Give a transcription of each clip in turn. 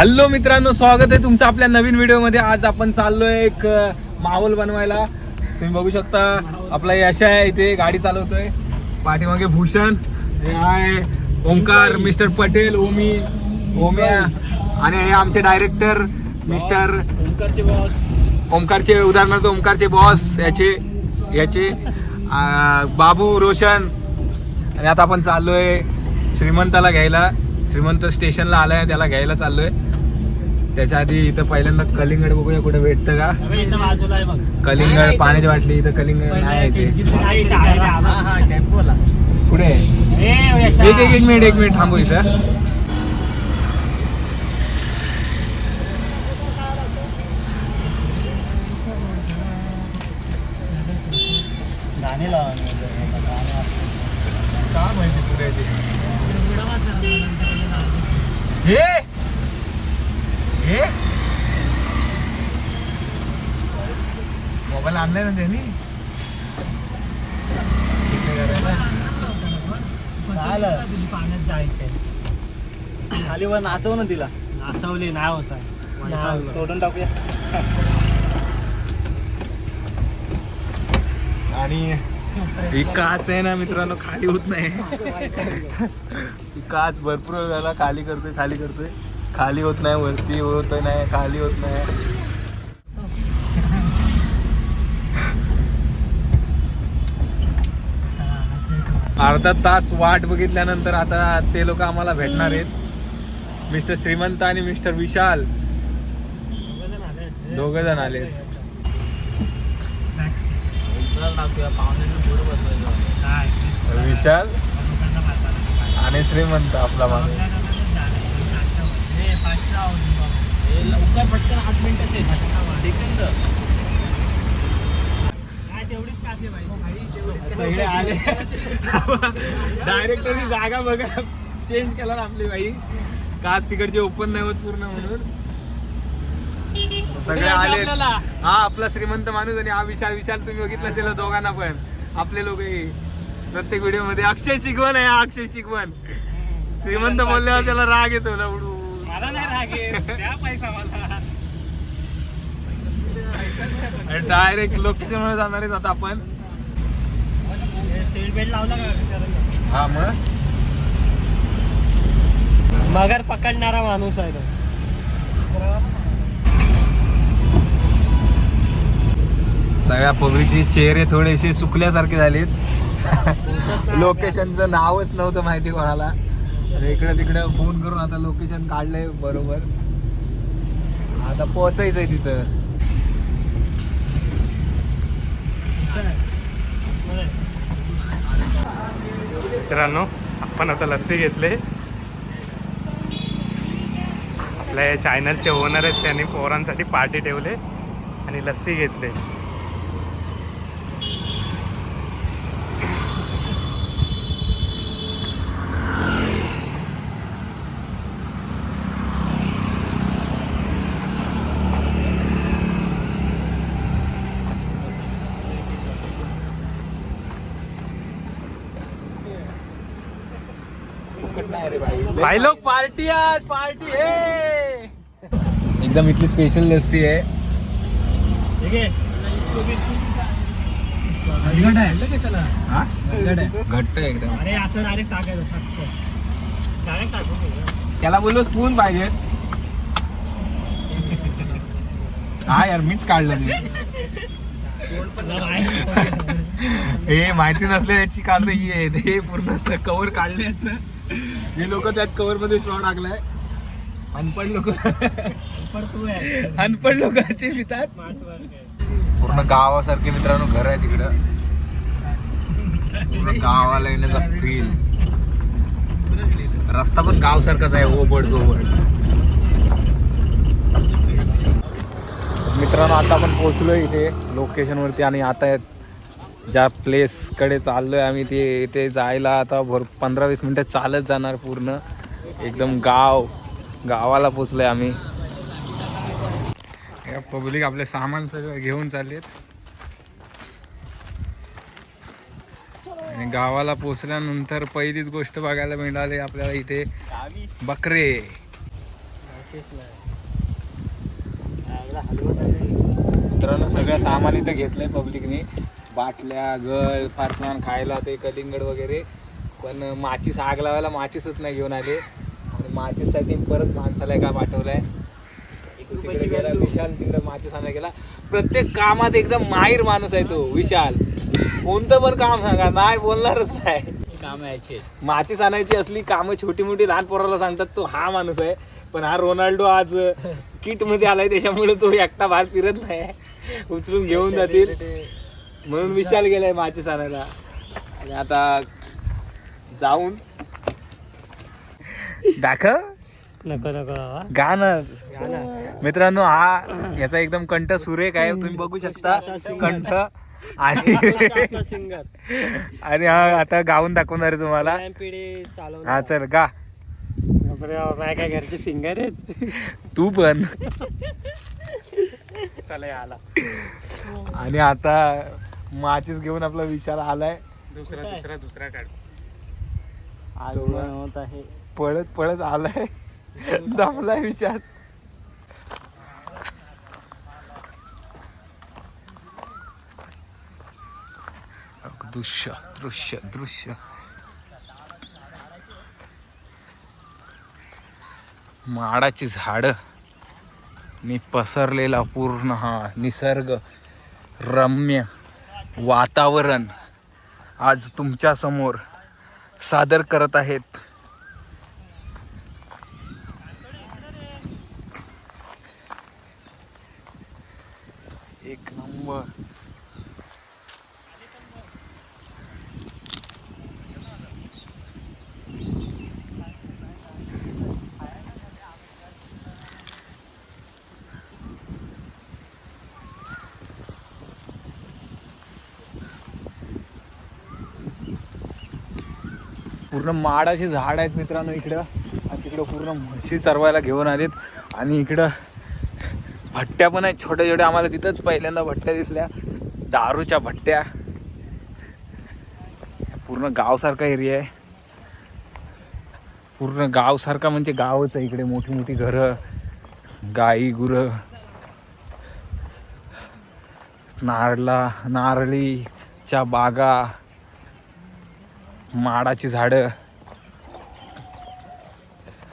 Hello मित्रांनो स्वागत आहे तुमचं आपल्या नवीन व्हिडिओमध्ये. आज आपण चाललोय एक माहोल बनवायला. तुम्ही बघू शकता आपला यश आहे इथे गाडी चालवतोय. पाठीमागे भूषण हे आहे ओंकार मिस्टर पटेल ओमी. ओम्या. आणि हे आमचे डायरेक्टर मिस्टर ओंकारचे बॉस. ओंकारचे उदाहरणार्थ ओंकारचे बॉस याचे याचे बाबू रोशन. आणि आता आपण चाललोय श्रीमंताला घ्यायला. श्रीमंत स्टेशनला आलाय त्याला घ्यायला चाललोय. त्याच्या आधी इथं पहिल्यांदा कलिंगड बघूया कुठे भेटतं का. अरे इथं बाजूला आहे बघ कलिंगड पाण्याची बाटली इथं कलिंगड नाही. कुठे? एक मिनिट एक मिनिट थांबू इथं गाणे लावा. गाणे वाजतात. का माहिती कुठे आहे ते? हे हे मोबाईल आणलाय ना त्यांनी चिकन करायला. झालं. खाली वर नाचव ना तिला. नाचवली नाही होत. आहे. तोडून टाकूया. आणि ही काच आहे ना मित्रांनो खाली होत नाही. ही काच भरपूर वेळ झाला खाली करतोय खाली करतोय. खाली होत नाही वरती होत नाही खाली होत नाही. अर्धा तास वाट बघितल्यानंतर आता ते लोक आम्हाला भेटणार आहेत. मिस्टर श्रीमंत आणि मिस्टर विशाल. दोघ जण आले. विशाल आणि श्रीमंत आपला माणूस. लवकर पटकन आठ मिनिटच आहे सेकंद काय तेवढीच काच आहे बाई. भाई, तेवढीच काच आहे. सगळे आले. डायरेक्टरची जागा बघा. चेंज केला ना आपली बाई. काच तिकडचे ओपन नाही होत पूर्ण म्हणून. सगळे आले. हा आपला श्रीमंत माणूस आणि हा विशाल. विशाल तुम्ही बघितलं असेल दोघांना पण. आपले लोक प्रत्येक व्हिडिओमध्ये अक्षय शिकवण आहे हा अक्षय शिकवण श्रीमंत बोलल्यावर त्याला राग येतो लवडू मला नाही राग येत. पैसा मला. डायरेक्ट लोकेशनमध्ये जाणार आहेत आता आपण. सीट बेल्ट लावला का विचारायला हा मग? मगर पकडणारा माणूस आहे तो. सगळ्या पब्लिकचे चेहरे थोडेसे सुकल्यासारखे झालेत. लोकेशनचं नावच नव्हतं माहिती कोणाला. इकडं तिकडं फोन करून आता लोकेशन काढलंय बरोबर. आता पोहोचायचंय तिथं. मित्रांनो आपण आता लस्सी घेतले. आपल्या या चॅनलचे ओनर आहेत त्यांनी पोरांसाठी पार्टी ठेवले आणि लस्सी घेतले. भाई लोग पार्टी आज पार्टी है। एकदम इथली स्पेशल लस्सी आहे ठीक आहे हा? घट्ट आहे एकदम। अरे असं डायरेक्ट टाकायचं त्याला बोललो स्पून पाहिजे. हा यार मीच काढलं ते. हे माहिती नसल्याची कारण ही आहे हे पूर्ण कवर काढल्याचं. हे लोक त्यात कवर मध्ये स्ट्रॉ टाकलाय अनपड लोक अनपड लोकांचे पितात. पूर्ण गावासारखे मित्रांनो घर आहे तिकडं. पूर्ण गावाला येण्याचा फील रस्ता पण गावसारखाच आहे ओबड दोबड. मित्रांनो आता आपण पोहोचलो इथे लोकेशनवरती आणि आता ज्या प्लेसकडे चाललोय आम्ही ते इथे जायला आता भर पंधरा वीस मिनटं चालत जाणार पूर्ण. एकदम गाव गावाला पोचलोय आम्ही. पब्लिक आपले सामान सगळं घेऊन चाललेत. आणि गावाला पोचल्यानंतर पहिलीच गोष्ट बघायला मिळाली आपल्याला इथे बकरे. मित्रांनो सगळं सामान इथं घेतलंय पब्लिकने. बाटल्या गळ फारसान खायला ते कलिंगड वगैरे. पण माचीस आग लावायला माचीसच नाही घेऊन आले. आणि माचीससाठी परत माणसाला पाठवलाय एक तो तिकडे गेला. विशाल तिकडे माचीस आणायला गेला. प्रत्येक कामात एकदम माहीर माणूस आहे तो विशाल. कोणतं पण काम सांगा नाही बोलणारच नाही. काम यायचे. माचीस आणायची असली कामं छोटी मोठी लहान पोराला सांगतात तो हा माणूस आहे. पण हा रोनाल्डो आज किटमध्ये आलाय त्याच्यामुळे तो एकटा बाहेर फिरत नाही. उचलून घेऊन जातील. म्हणून विशाल गेलाय माचीस आणायला आणि आता जाऊन दाखव. नको नको बाबा. गाणं. मित्रांनो हा याचा एकदम कंठ सुरेख आहे तुम्ही बघू शकता. कंठ आणि असा सिंगर आणि हा आता गाऊन दाखवणार आहे तुम्हाला. पिढी चालवणार. हा चल गा. बापरे बाबा, काय घरचे सिंगर आहेत. तू पण. चला आला. आणि आता माचीस घेऊन आपला विचार आलाय. दुसरा दुसरा दुसरा काढ. होत आहे. पळत पळत आलाय. दमलाय विचार दृश्य दृश्य दृश्य. माडाची झाड. मी पसरलेला पूर्ण हा निसर्ग रम्य. वातावरण आज तुमच्यासमोर सादर करत आहेत. एक नंबर. पूर्ण माडाचे झाड आहेत मित्रांनो इकडं. आणि तिकडं पूर्ण म्हशी चरवायला घेऊन आलेत. आणि इकडं भट्ट्या पण आहेत छोट्या छोट्या. आम्हाला तिथंच पहिल्यांदा भट्ट्या दिसल्या. दारूच्या भट्ट्या. पूर्ण गावसारखा एरिया आहे. पूर्ण गावसारखा म्हणजे गावच आहे इकडे. मोठी मोठी घरं गाई गुरं. नारळा नारळीच्या बागा माडाची झाडं.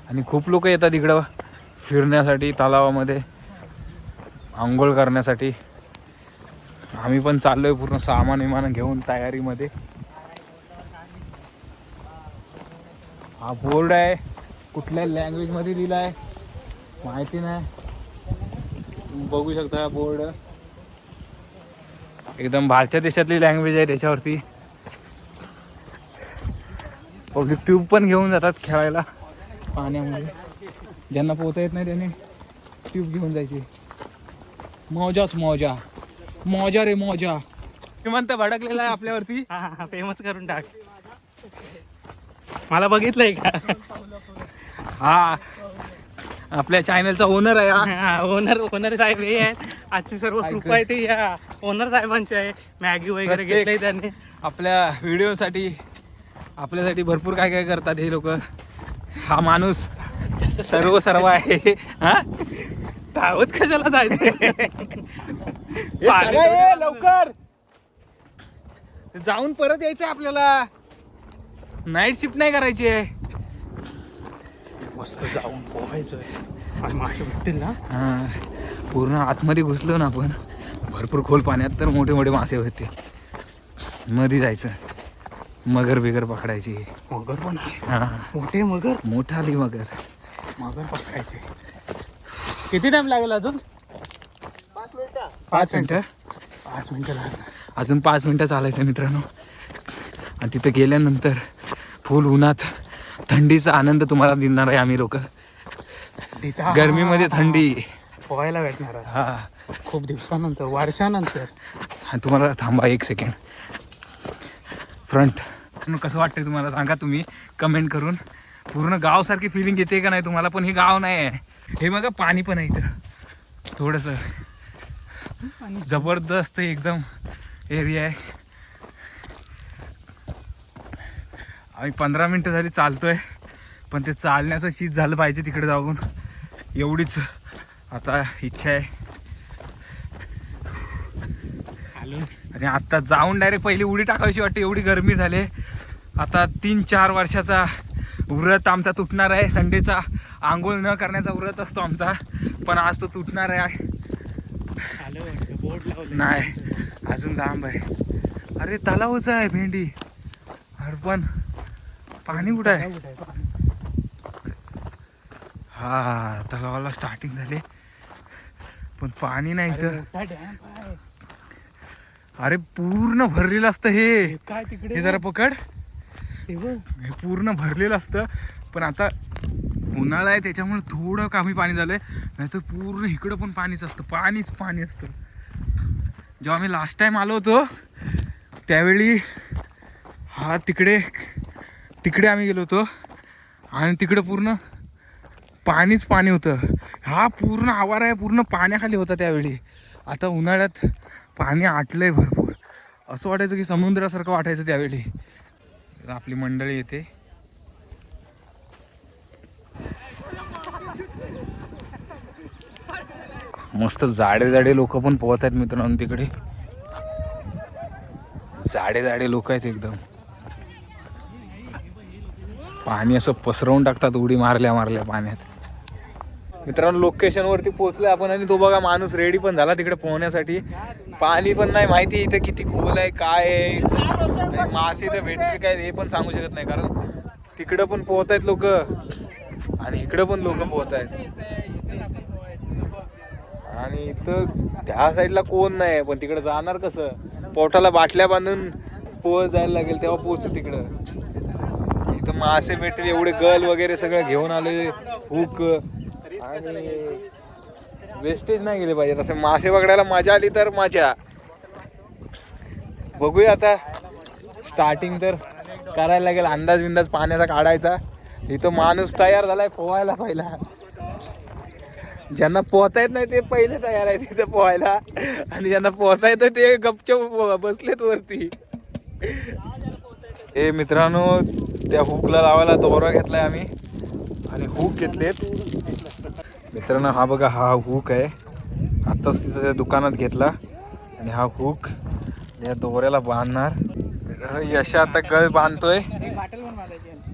आणि खूप लोक येतात इकडं फिरण्यासाठी तलावामध्ये. आंघोळ करण्यासाठी. आम्ही पण चाललोय पूर्ण सामान विमान घेऊन तयारीमध्ये. हा बोर्ड आहे. कुठल्या लँग्वेजमध्ये लिहिला आहे माहिती नाही. तुम्ही बघू शकता हा बोर्ड. एकदम बाहेरच्या देशातली लँग्वेज आहे त्याच्यावरती. पब्लिक ट्यूब पण घेऊन जातात खेळायला. पाण्यामध्ये. ज्यांना पोहता येत नाही त्याने ट्यूब घेऊन जायची. मौजाच मौजा. मौजा रे मौजा. श्रीमंत भडकलेला आहे आपल्यावरती. हा फेमस करून टाक. मला बघितलंय का? हा. आपल्या चॅनलचा ओनर आहे हा. ओनर ओनर साहेब हे आहेत. आजची सर्व. कृपा आहे ते या. ओनर साहेबांची आहे. मॅगी वगैरे प्रत्येक- घेतलंय त्यांनी. आपल्या व्हिडिओसाठी आपल्यासाठी भरपूर काय काय करतात हे लोक. हा माणूस सर्व सर्व आहे. हा? धावत कशाला जायचं लवकर. जाऊन परत यायचंय आपल्याला. नाईट शिफ्ट नाही करायची. आहे मस्त जाऊन पोहायचं आणि मासे भेटतील ना? हा, पूर्ण आतमध्ये घुसलो ना आपण भरपूर खोल पाण्यात तर मोठे मोठे मासे होते मध्ये जायचं. मगर बिगर पकडायची. मगर पण हा. मोठे मगर? मोठा आली मगर. मगर पकडायचे. किती टाइम लागेल अजून? पाच मिनिटं. पाच मिनिटं? लागणार. अजून पाच मिनिटं चालायचं मित्रांनो. आणि तिथं गेल्यानंतर फुल उन्हात थंडीचा आनंद तुम्हाला देणार आहे आम्ही लोक. तिचा गरमीमध्ये थंडी. पोहायला भेटणार आहे. हा. खूप दिवसानंतर वर्षानंतर. आणि तुम्हाला थांबा एक सेकंड फ्रंट कसं वाटतंय तुम्हाला? सांगा तुम्ही. कमेंट करून. पूर्ण गावसारखी फिलिंग येते का नाही तुम्हाला? पण हे गाव नाही आहे. हे बघा पाणी पण आहे इथं. थोडंसं. जबरदस्त एकदम एरिया आहे. आम्ही पंधरा मिनटं झाली चालतोय. पण ते चालण्याचं चीज झालं पाहिजे तिकडे जाऊन. एवढीच आता इच्छा आहे. आणि आता जाऊन डायरेक्ट पहिली उडी टाकायची वाटते. एवढी गरमी झाली. आता तीन चार वर्षाचा व्रत आमचा तुटणार आहे. संडेचा आंघोळ न करण्याचा व्रत असतो आमचा. पण आज तो तुटणार आहे. नाही. अजून लांब आहे. अरे तलावच आहे भेंडी. अरे पण पाणी कुठं आहे? हा तलावाला स्टार्टिंग झाले. पण पाणी नाही आहे. अरे पूर्ण भरलेलं असतं हे काय तिकडे? हे जरा पकड. हे हे पूर्ण भरलेलं असतं. पण आता उन्हाळा आहे त्याच्यामुळे थोडं कमी पाणी झालंय. नाही तर पूर्ण इकडं पण पाणीच असतं. पाणीच पाणी असतं. जेव्हा मी लास्ट टाईम आलो होतो त्यावेळी हा तिकडे तिकडे आम्ही गेलो होतो. आणि तिकडं पूर्ण पाणीच पाणी होतं. हा पूर्ण आवार आहे पूर्ण पाण्याखाली होता त्यावेळी. आता उन्हाळ्यात पाणी आटलंय भरपूर. असं वाटायचं की समुद्रासारखं वाटायचं त्यावेळी. आपली मंडळी येते. मस्त जाडे जाडे लोक पण पोहत आहेत मित्रांनो तिकडे. जाडे जाडे लोक आहेत एकदम. पाणी असं पसरवून टाकतात उडी मारल्या मारल्या पाण्यात. मित्रांनो लोकेशन वरती पोहोचलोय आपण आणि तो बघा माणूस रेडी पण झाला तिकडे पोहण्यासाठी. पाणी पण नाही माहिती इथं किती खोल आहे काय आहे. मासे इथं भेटले काय हे पण सांगू शकत नाही कारण तिकडं पण पोहत आहेत लोक. आणि इकडं पण लोक पोहत आहेत. आणि इथं त्या साईडला कोण नाही पण तिकडे जाणार कसं? पोटाला बाटल्या बांधून पोहत जायला लागेल तेव्हा पोहोचू तिकडं. इथं मासे भेटले एवढे गल वगैरे सगळं घेऊन आले हुक. आणि वेस्टेज नाही गेले पाहिजे. तसे मासे पकडायला मजा आली तर मजा. बघूया आता. स्टार्टिंग तर करायला लागेल. अंदाज बिंदाज पाण्याचा काढायचा. इथं माणूस तयार झालाय पोहायला पहिला. ज्यांना पोहता येत नाही ते पहिले तयार आहे तिथं पोहायला. आणि ज्यांना पोहता येतं ते गपचप बसलेत वरती. हे मित्रांनो त्या हुकला लावायला दोरा घेतलाय आम्ही. आणि हुक घेतलेत. मित्रांनो हा बघा हा हुक आहे. आत्ताच तिथं त्या दुकानात घेतला आणि हा हुक या दोऱ्याला बांधणार. यश आता गळ बांधतोय.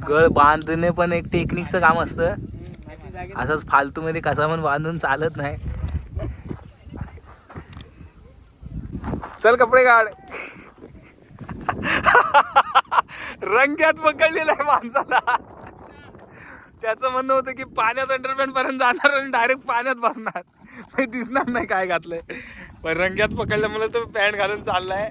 गळ बांधणे पण एक टेक्निकचं काम असतं. असंच फालतूमध्ये कसा पण बांधून चालत नाही. चल कपडे काढ रंग्यात पकडलेला आहे माणसाला. त्याचं म्हणणं होतं की पाण्यात अंडरपॅन्ट पर्यंत जाणार आणि डायरेक्ट पाण्यात बसणार. दिसणार नाही काय घातलंय. पण रंग्यात पकडल्यामुळे तो पॅन्ट घालून चाललाय.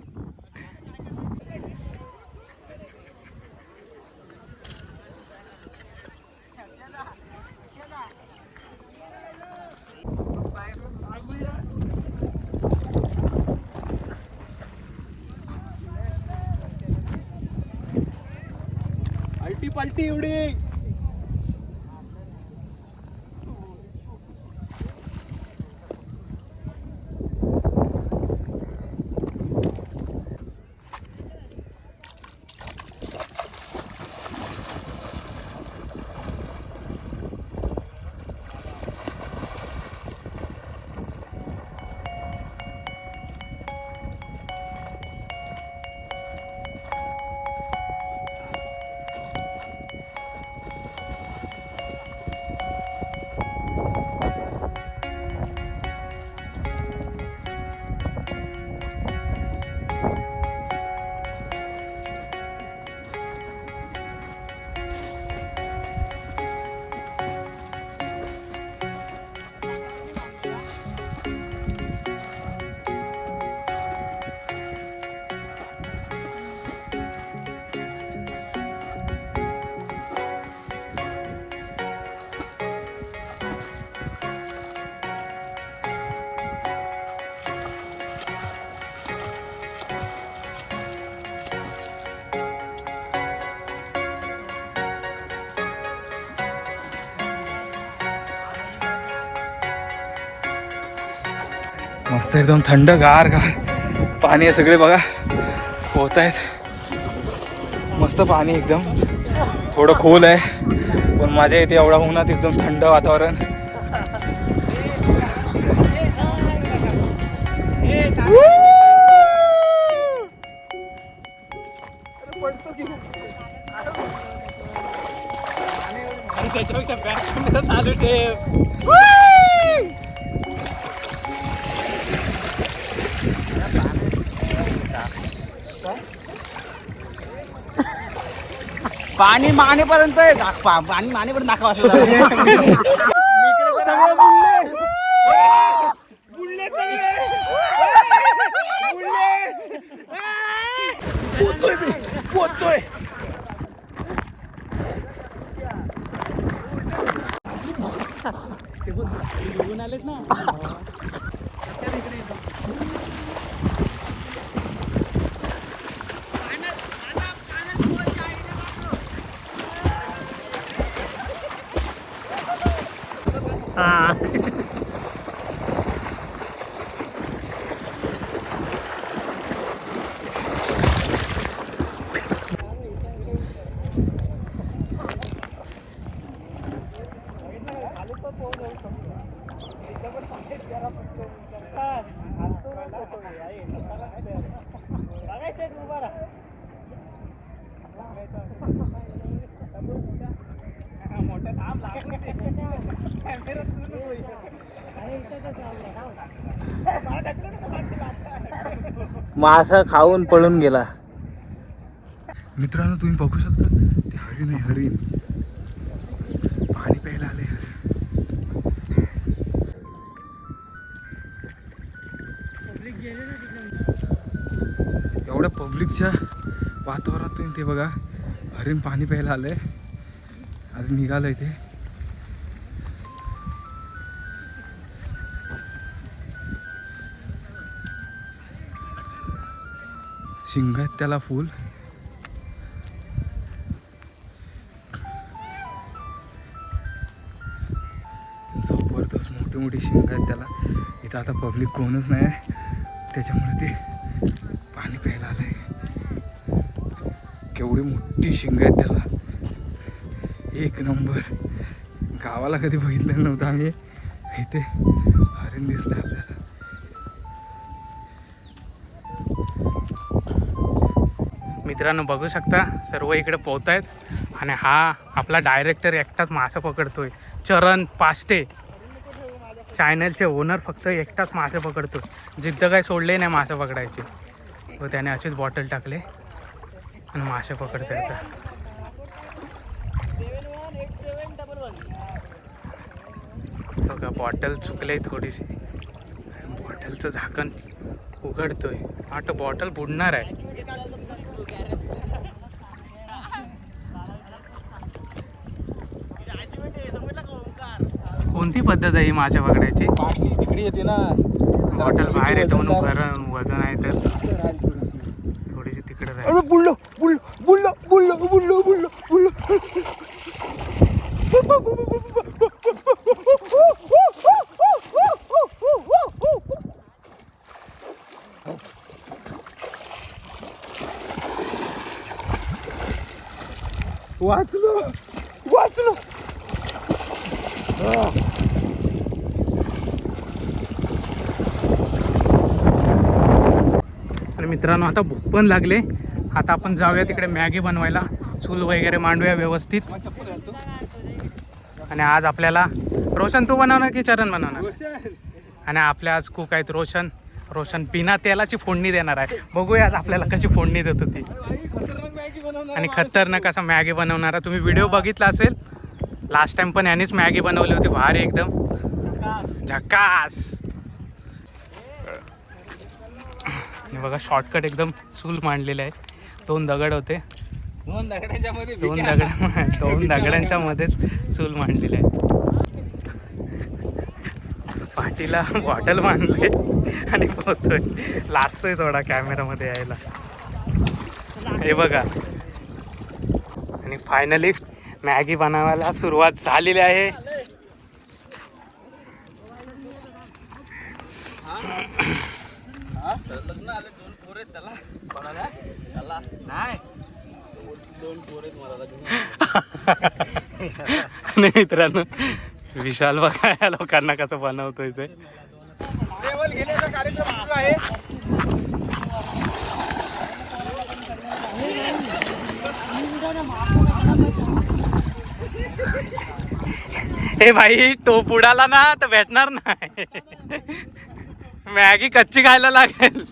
अल्टी पलटी एवढी. मस्त एकदम थंड गार गार. पाणी आहे सगळे बघा. होत आहेत मस्त पाणी एकदम. थोडं खोल आहे. पण माझ्या इथे एवढा उन्हात एकदम थंड वातावरण. पाणी मानेपर्यंत आहे. दाखवा पाणी मानेपर्यंत दाखवा असं मासा खाऊन पळून गेला. मित्रांनो तुम्ही बघू शकता ते हरिण आहे हरिण पाणी प्यायला आले हरिण एवढ्या पब्लिकच्या वातावरणात तुम्ही ते बघा हरिण पाणी प्यायला आलंय आज निघालंय ते. शिंगात त्याला फुल. जबरदस्त मोठी मोठी शिंग आहेत त्याला. इथं आता पब्लिक कोणच नाही त्याच्यामुळे ते पाणी प्यायला आलंय. केवढी मोठी शिंग आहेत त्याला. एक नंबर. गावाला कधी बघितलं नव्हतं आम्ही. इथे हरिण दिसलं मित्रांनो बघू शकता सर्व इकडे पोहत आहेत आणि हा आपला डायरेक्टर एकटाच मासे पकडतोय. चरण पास्टे. चॅनलचे ओनर फक्त एकटाच मासे पकडतोय. जिद्द काय सोडले नाही मासे पकडायचे. व त्याने असेच बॉटल टाकले आणि मासे पकडता येतात बघा बॉटल चुकले थोडीशी. बॉटलचं झाकण. उघडतोय. वाटतं बॉटल बुडणार आहे. कोणती पद्धत आहे पकडायची? पाणी तिकडे येते ना. बॉटल बाहेर येतं म्हणून वजन आहे तर. थोडीशी तिकडे मित्रांनो आता भूक पण लागले. आता आपण जाऊया तिकडे मॅगी बनवायला. चूल वगैरे मांडूया व्यवस्थित. आणि आज आपल्याला रोशन तू बनवणार की चरण बनवणार? आणि आपल्या आज कुक आहेत रोशन. रोशन बिना तेलाची फोडणी देणार आहे. बघूया आज आपल्याला कशी फोडणी देत होती. आणि खतरनाक असा मॅगी बनवणारा. तुम्ही व्हिडिओ बघितला असेल? लास्ट टाइम पण यांनीच मॅगी बनवली होती. भारी एकदम. झकास आणि बघा शॉर्टकट एकदम चूल मांडलेले आहे दोन दगड होते. दोन दगडांच्या मध्ये दोन दगड दोन दगडांच्या मध्येच चूल मांडलेली आहे पाठीला बॉटल मांडले. आणि पोहतोय लाजतोय थोडा कॅमेरामध्ये यायला. हे बघा. आणि फायनली मॅगी बनवायला सुरुवात झालेली आहे लग्न आले दोन पोर आहेत त्याला कोणाला? त्याला नाही. दोन पोर आहेत मला लग्न आणि मित्रांनो विशाल बघा या लोकांना कसं बनवतोय ते. टेबल घेण्याचा कार्यक्रम सुरू आहे. हे भाई टोप उडाला ना तर भेटणार नाही. मॅगी कच्ची खायला लागेल.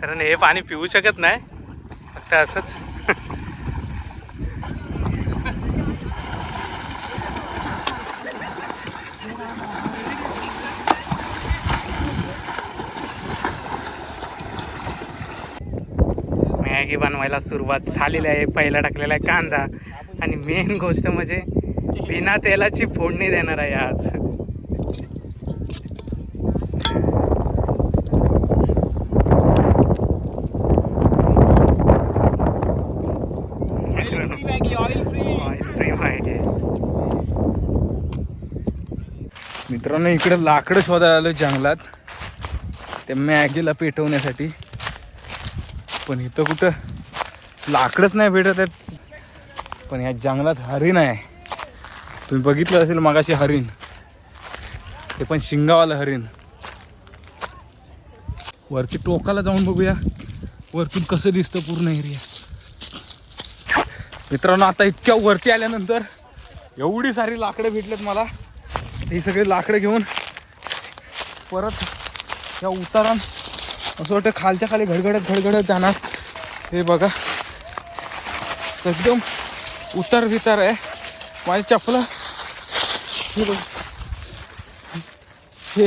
कारण हे पाणी पिऊ शकत नाही. फक्त असंच. मॅगी बनवायला सुरुवात झालेली आहे. पहिला टाकलेला आहे कांदा. आणि मेन गोष्ट म्हणजे बिना तेलाची फोडणी देणार आहे आज. मित्रांनो इकडे लाकडं शोधायला आलो जंगलात. ते मॅगीला पेटवण्यासाठी. पण इथं कुठं लाकडच नाही भेटत आहेत. पण ह्या जंगलात हरिण आहे. तुम्ही बघितलं असेल मगाशी हरिण. ते पण शिंगावालं हरिण. वरती टोकाला जाऊन बघूया. वरतून कसं दिसतं पूर्ण एरिया. मित्रांनो आता इतक्या वरती आल्यानंतर एवढी सारी लाकडं भेटलेत मला. ही सगळी लाकडं घेऊन परत या उतारान असं वाटतं खालच्या खाली घडघडत घडघडत जाणार. हे बघा. एकदम उतार वितार आहे. माझ्या चपला हे बघ. हे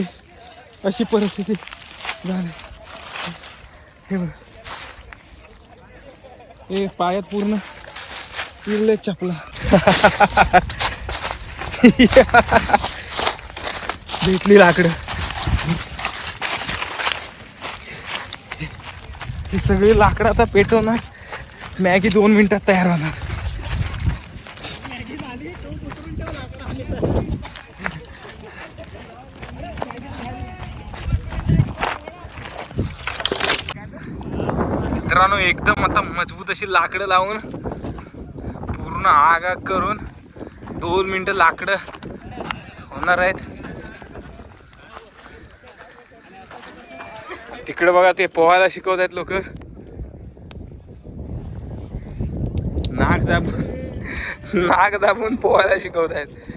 अशी परिस्थिती झाली. हे बघ. हे पायात पूर्ण पिरले चपला भेटली लाकडं. ही सगळी लाकडं आता पेटवणार. मॅगी दोन मिनिटात तयार होणार. मित्रांनो एकदम आता मजबूत अशी लाकडं लावून पूर्ण आग आग करून दोन मिनटं लाकडं होणार आहेत. तिकडे बघा ते पोहायला शिकवत आहेत लोक. नाक दाबून नाक दाबून पोहायला शिकवत आहेत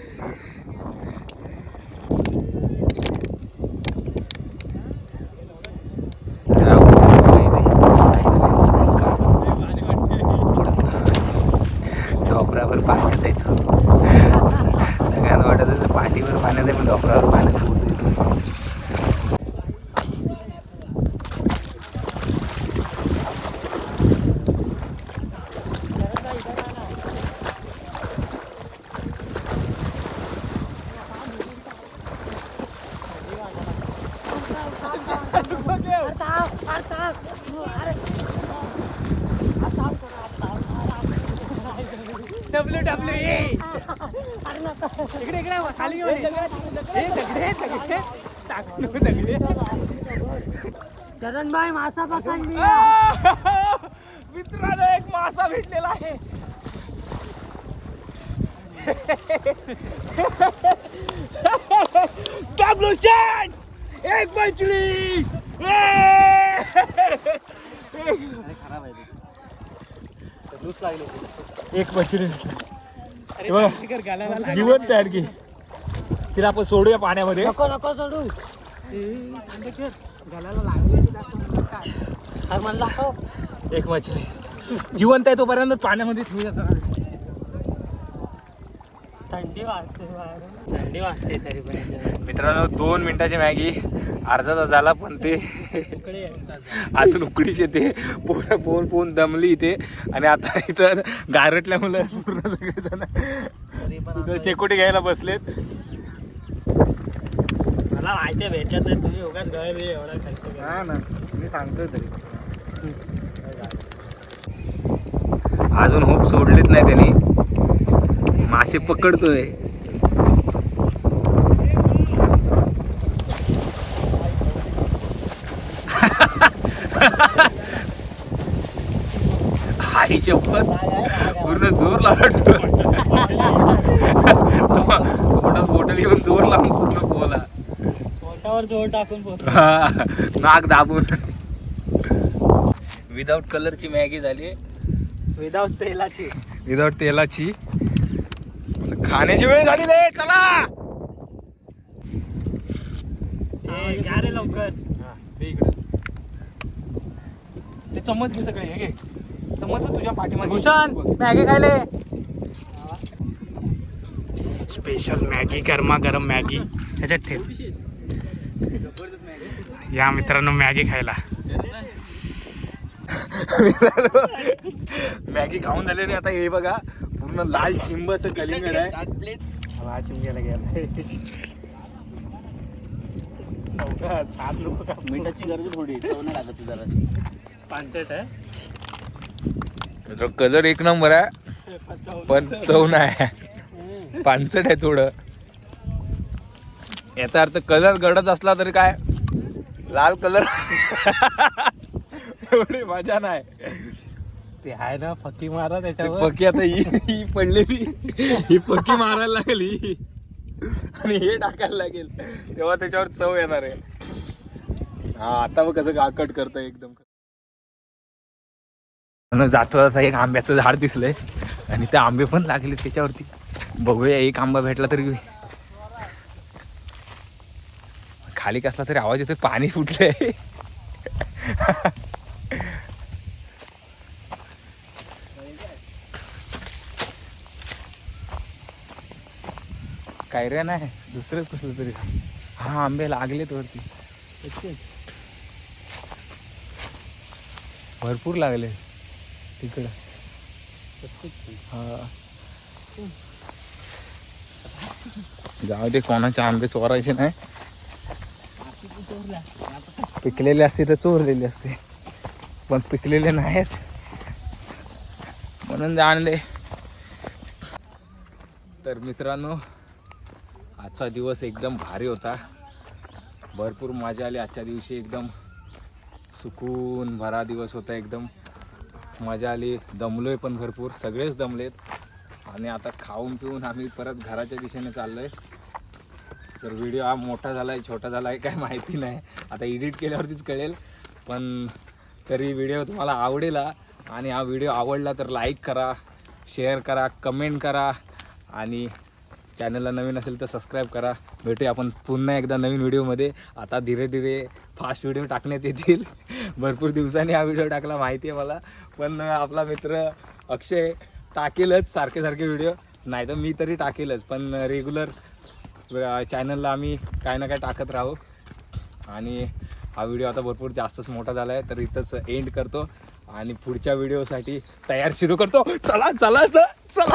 ढोपरावर पाण्यात येतो सगळ्यांना वाटत होतं पाठीवर पाण्यात आहे पण ढोपरावर पाण्यात आहे. डब्ल्यू डब्ल्यू ए इकडे इकडे खाली घेऊन ये. ए, दगडे दगडे टाकून दगडे चरणभाई मासा पकडली मित्रांनो एक मासा भेटलेला आहे. डब्ल्यू चॅट एक मछली एक मछली बघा, जिवंत आहे आणखी तिला आपण सोडूया पाण्यामध्ये. नको नको सोडू. काय म्हणला हो. एक मछली. जिवंत आहे तोपर्यंत पाण्यामध्ये ठेवूया. थंडी वाजते. थंडी वाजते तरी पण. मित्रांनो दोन मिनिटाची मॅगी अर्धा तास झाला पण ते अजून उकडीच येते. पोहून पोहून पोहून दमली इथे. आणि आता इथं गारटल्यामुळे पूर्ण सगळेजण. शेकोटी घ्यायला बसलेत. मला माहिती आहे भेटत नाही. तुम्ही उगाच गळले एवढा खर्च. हा ना. मी सांगतोय तरी. अजून होप सोडलीच नाही त्यांनी. मासे पकडतोय. आई शपथ. पूर्ण जोर लावतो थोडा बॉटल घेऊन जोर लावून पूर्ण पोहला पोटावर जोर टाकून पोहोच नाक दाबून. विदाऊट कलरची मॅगी झाली. विदाऊट तेलाची. विदाउट तेलाची. खाण्याची वेळ झाली रे चला! रे लवकर. ते चम्मच घे सगळे हे घे. चम्मच तुझ्या पाठीमागे. भूषण मॅगी खायले. स्पेशल मॅगी गरमा गरम मॅगी. ह्याच्यात ठेव. या मित्रांनो मॅगी खायला. मॅगी खाऊन झाले नाही आता हे बघा पूर्ण लाल चिंब असं कलिंगड आहे. हा शिमग्याला गेला मिठाची गरज थोडी लागत पांचट आहे. कलर एक नंबर आहे पण चव नाही पानसट आहे थोडं. याचा अर्थ कलर गडद असला तरी काय? लाल कलर एवढी मजा नाही. ते आहे ना फकी मारा त्याच्यावर. पक्की आता ही ही पडलेली. ही पक्की मारायला लागली. आणि हे टाकायला लागेल. तेव्हा त्याच्यावर चव येणार आहे. हा आता बघ कसं गाकट करत एकदम. जातो जाता एक आंब्याचं झाड दिसलंय. आणि ते आंबे पण लागले त्याच्यावरती. बघूया एक आंबा भेटला तरी. खाली कसला तरी आवाज येतोय पाणी फुटलंय. काय रे नाही दुसरंच कसलं तरी. हा आंबे लागलेत वरती. भरपूर लागले तिकडं. हा. जाऊ दे कोणाचे आंबे चोरायचे नाही. पिकलेले असते तर चोरलेले असते. पण पिकलेले नाहीत. म्हणून जाणले. तर मित्रांनो आजचा दिवस एकदम भारी होता. भरपूर मजा आली आजच्या दिवशी एकदम. सुकून भरा दिवस होता एकदम. मजा आली दमलोय पण भरपूर सगळेच दमलेत. आणि आता खाऊन पिऊन आम्ही परत घराच्या दिशेने आहे तर व्हिडिओ हा मोठा झाला आहे छोटा झाला आहे काय माहिती नाही. आता एडिट केल्यावरतीच कळेल. पण तरी व्हिडिओ तुम्हाला आवडेल हा. आणि हा व्हिडिओ आवडला तर लाईक करा शेअर करा कमेंट करा. आणि चॅनलला नवीन असेल तर सबस्क्राईब करा. भेटूया आपण पुन्हा एकदा नवीन व्हिडिओमध्ये. आता धीरे धीरे फास्ट व्हिडिओ टाकण्यात येतील. भरपूर दिवसांनी हा व्हिडिओ टाकला माहिती आहे मला. पण आपला मित्र अक्षय टाकेलच सारखे सारखे व्हिडिओ नाही तर मी तरी टाकेलच पण रेग्युलर चॅनलला आम्ही काय ना काय टाकत राहू. आणि हा व्हिडिओ आता भरपूर जास्तच मोठा झाला आहे तर इथंच एंड करतो. आणि पुढच्या व्हिडिओसाठी तयार सुरू करतो. चला चला चला.